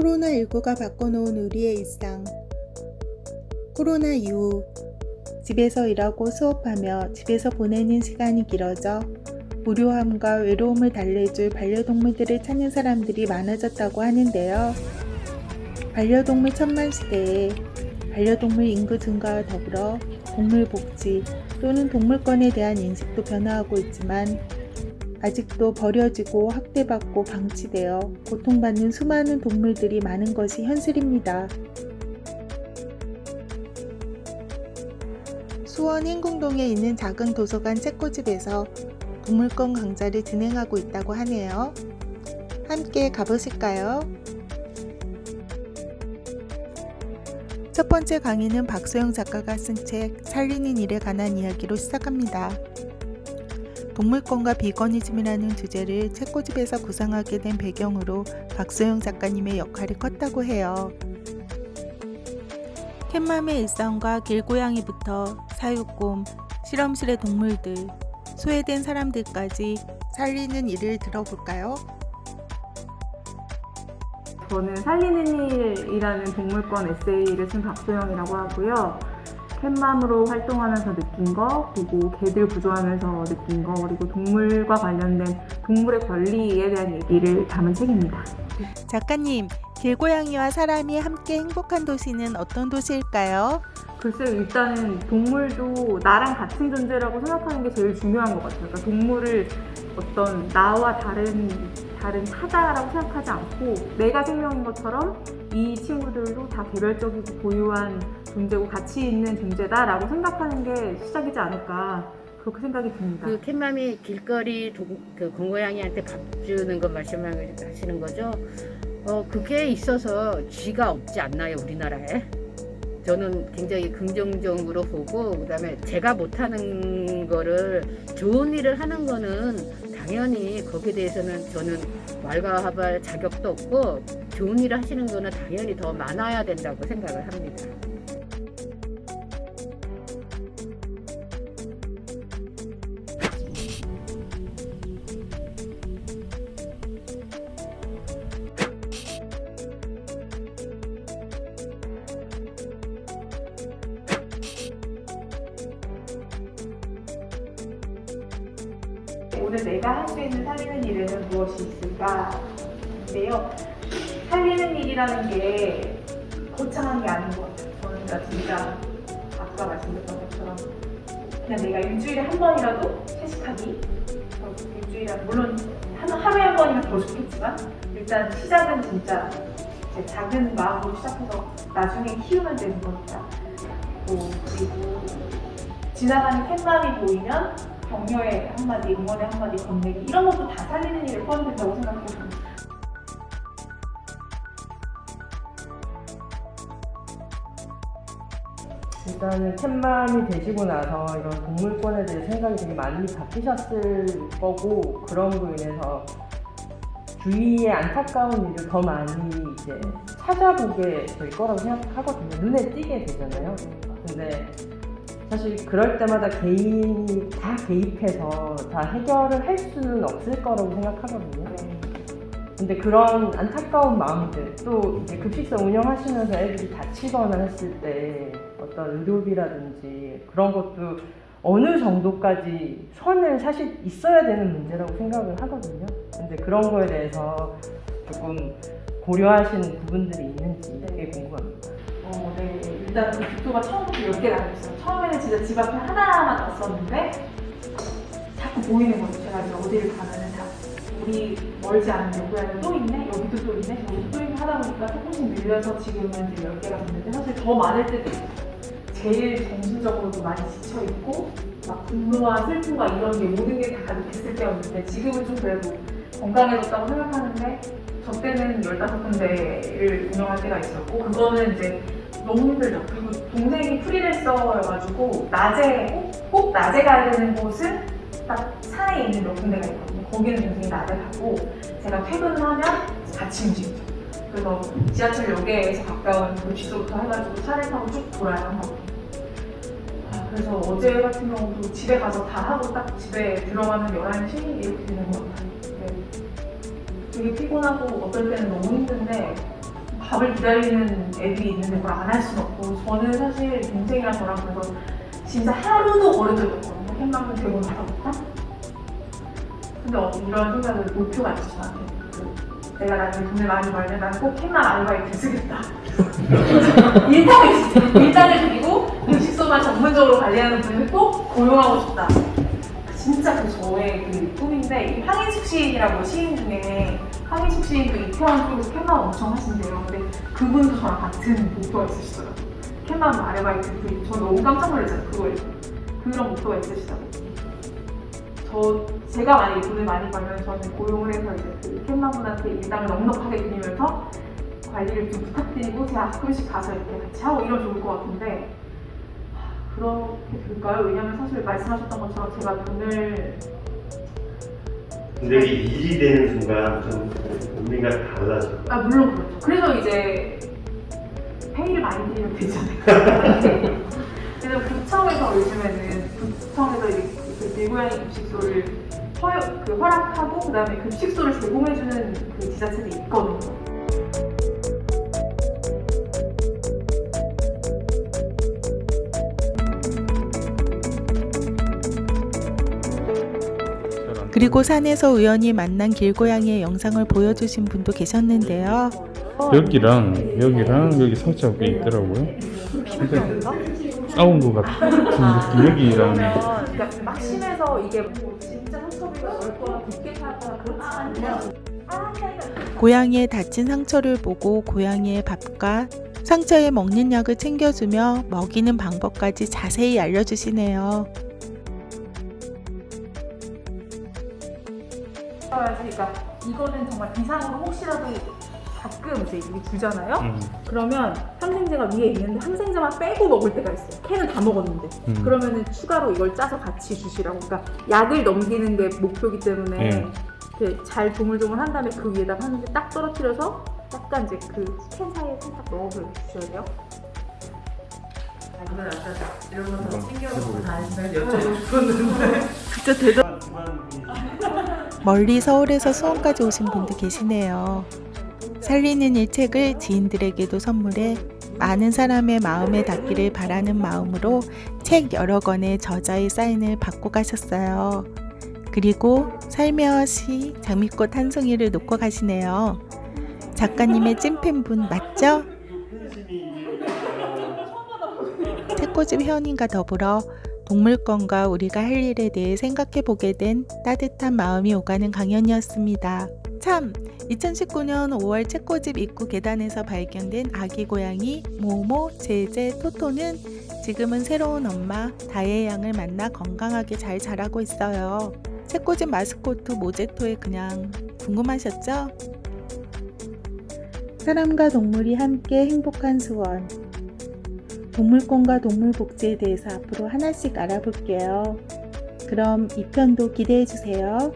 코로나19가 바꿔놓은 우리의 일상. 코로나 이후 집에서 일하고 수업하며 집에서 보내는 시간이 길어져 무료함과 외로움을 달래줄 반려동물들을 찾는 사람들이 많아졌다고 하는데요. 반려동물 천만 시대에 반려동물 인구 증가와 더불어 동물 복지 또는 동물권에 대한 인식도 변화하고 있지만 아직도 버려지고 학대받고 방치되어 고통받는 수많은 동물들이 많은 것이 현실입니다. 수원 행궁동에 있는 작은 도서관 책꽂집에서 동물권 강좌를 진행하고 있다고 하네요. 함께 가보실까요? 첫 번째 강의는 박소영 작가가 쓴 책 살리는 일에 관한 이야기로 시작합니다. 동물권과 비거니즘이라는 주제를 책꽂집에서 구상하게 된 배경으로 박소영 작가님의 역할이 컸다고 해요. 캣맘의 일상과 길고양이부터 사육곰, 실험실의 동물들, 소외된 사람들까지 살리는 일을 들어볼까요? 저는 살리는 일이라는 동물권 에세이를 쓴 박소영이라고 하고요. 캣맘으로 활동하면서 느낀 거, 그리고 개들 구조하면서 느낀 거, 그리고 동물과 관련된 동물의 권리에 대한 얘기를 담은 책입니다. 작가님, 길고양이와 사람이 함께 행복한 도시는 어떤 도시일까요? 글쎄 일단은 동물도 나랑 같은 존재라고 생각하는 게 제일 중요한 것 같아요. 그러니까 동물을 어떤 나와 다른 다른 타자라고 생각하지 않고 내가 생명인 것처럼 이 친구들도 다 개별적이고 고유한 존재고 가치 있는 존재다라고 생각하는 게 시작이지 않을까 그렇게 생각이 듭니다. 그 캣맘이 길거리 동, 그 공고양이한테 밥 주는 거 말씀하시는 거죠? 어, 그게 있어서 쥐가 없지 않나요, 우리나라에? 저는 굉장히 긍정적으로 보고, 그 다음에 제가 못하는 거를 좋은 일을 하는 거는 당연히 거기에 대해서는 저는 왈가왈부할 자격도 없고, 좋은 일을 하시는 거는 당연히 더 많아야 된다고 생각을 합니다. 오늘 내가 할 수 있는 살리는 일에는 무엇이 있을까?인데요. 살리는 일이라는 게 거창한 게 아닌 것 같아요. 저는 그러니까 진짜 아까 말씀드렸던 것처럼 그냥 내가 일주일에 한 번이라도 채식하기. 어, 일주일에 물론 한, 하루에 한 번이면 더 좋겠지만 일단 시작은 진짜 제 작은 마음으로 시작해서 나중에 키우면 되는 거니까. 또 그리고 지나가는 캣맘이 보이면 격려의 한마디, 응원의 한마디 건네기 이런 것도 다 살리는 일에 포함된다고 생각해요. 일단은 캣맘이 되시고 나서 이런 동물권에 대해 생각이 되게 많이 바뀌셨을 거고 그런 로 인해서 주위의 안타까운 일을 더 많이 이제 찾아보게 될 거라고 생각하거든요. 눈에 띄게 되잖아요. 근데 사실 그럴 때마다 개인이 다 개입해서 다 해결을 할 수는 없을 거라고 생각하거든요. 근데 그런 안타까운 마음들 또 이제 급식소 운영하시면서 애들이 다치거나 했을 때 어떤 의료비라든지 그런 것도 어느 정도까지 선을 사실 있어야 되는 문제라고 생각을 하거든요. 근데 그런 거에 대해서 조금 고려하시는 부분들이 있는지 되게 궁금합니다. 어, 네. 일단 그 국도가 처음부터 10개가 아니었어요. 처음에는 진짜 집 앞에 하나만 놨었는데 자꾸 보이는 거죠. 제가 이제 어디를 가면은 자 우리 멀지 않은 여고양이 또 있네? 여기도 또 있네? 저기도 또 있네? 하다 보니까 조금씩 밀려서 지금은 이제 10개가 됐는데 사실 더 많을 때도 있어요. 제일 정신적으로도 많이 지쳐있고 막 분노와 슬픔과 이런 게 모든 게 다 가득했을 때였는데 지금은 좀 그래도 건강해졌다고 생각하는데 저 때는 15군데를 운영할 때가 있었고 그거는 이제 너무 힘들죠. 그리고 동생이 프리랜서여가지고 낮에 꼭, 꼭 낮에 가야 되는 곳은 딱 산에 있는 몇 군데가 있거든요. 거기는 동생이 낮에 가고 제가 퇴근을 하면 같이 움직이죠. 그래서 지하철역에서 가까운 도시소부터 해가지고 차를 타고 쭉 돌아야 하고 아, 그래서 어제 같은 경우도 집에 가서 다 하고 딱 집에 들어가면 11시 이렇게 되는 것 같아요. 네. 되게 피곤하고 어떨 때는 너무 힘든데 밥을 기다리는 애들이 있는데 그걸 안 할 수는 없고 저는 사실 동생이랑 저랑 그래서 진짜 하루도 적이 없거든요. 캔방송 대본 받아볼까? 근데 어, 이런 생각을 목표가 있었어 저한테 그 내가 나중에 돈을 많이 벌면 나는 꼭 캔만 아르바이트 쓰겠다 일당을 일당을 드리고 음식소만 전문적으로 관리하는 분을 꼭 고용하고 싶다 진짜 그 저의 그 꿈인데 이 황인숙 시인이라고 시인 중에 황인숙 시인도 이태원 쪽에서 캔만 엄청 하신대요. 근데 그분도 저랑 같은 목표가 있으시더라고요. 캔만 아르바이트 그 저는 너무 깜짝 놀랐어요. 그거에 그런 목표가 있으시다고. 저 제가 만약에 돈을 많이 벌면 저는 고용을 해서 이제 그 캔만분한테 일당을 넉넉하게 드리면서 관리를 좀 부탁드리고 제가 가끔씩 가서 이렇게 같이 하고 이러면 좋을 것 같은데 하, 그렇게 될까요? 왜냐면 사실 말씀하셨던 것처럼 제가 돈을 근데 이게 일이 되는 순간 좀 우리가 달라질 거야. 아 물론 그렇죠. 그래서 이제 페이를 많이 드리면 되잖아요. 그래서 구청에서 요즘에는 구청에서 이렇게 그 길고양이 급식소를 허, 그 허락하고 그다음에 급식소를 제공해주는 그 지자체도 있거든요. 그리고 산에서 우연히 만난 길고양이의 영상을 보여주신 분도 계셨는데요. 여기랑 여기랑 여기 상처가 꽤 있더라고요. 근데 싸운 것 같은 느낌. 여기랑 그러니까 막 심해서 이게 뭐 진짜 상처비가 넓거나 깊게 차거나 그렇지 않으면 고양이의 다친 상처를 보고 고양이의 밥과 상처에 먹는 약을 챙겨주며 먹이는 방법까지 자세히 알려주시네요. 써야지. 그러니까 이거는 정말 비상으로 혹시라도 가끔 이제 우리 주잖아요. 음, 그러면 항생제가 위에 있는데 항생제만 빼고 먹을 때가 있어요. 캔은 다 먹었는데. 음. 그러면은 추가로 이걸 짜서 같이 주시라고. 그러니까 약을 넘기는 게 목표이기 때문에 네. 이렇게 잘 조물조물 한 다음에 그 위에다 항생제 딱 떨어뜨려서 약간 이제 그 캔 사이에 살짝 넣어서 주셔야 돼요. 멀리 서울에서 수원까지 오신 분도 계시네요. 살리는 일 책을 지인들에게도 선물해 많은 사람의 마음에 닿기를 바라는 마음으로 책 여러 권의 저자의 사인을 받고 가셨어요. 그리고 살며시 장미꽃 한 송이를 놓고 가시네요. 작가님의 찐팬분 맞죠? 책꽂이 회원님과 더불어 동물권과 우리가 할 일에 대해 생각해 보게 된 따뜻한 마음이 오가는 강연이었습니다. 참! 2019년 5월 책꽂집 입구 계단에서 발견된 아기 고양이 모모, 제제, 토토는 지금은 새로운 엄마 다혜 양을 만나 건강하게 잘 자라고 있어요. 책꽂집 마스코트 모제토에 그냥 궁금하셨죠? 사람과 동물이 함께 행복한 수원. 동물권과 동물복지에 대해서 앞으로 하나씩 알아볼게요. 그럼 2편도 기대해 주세요.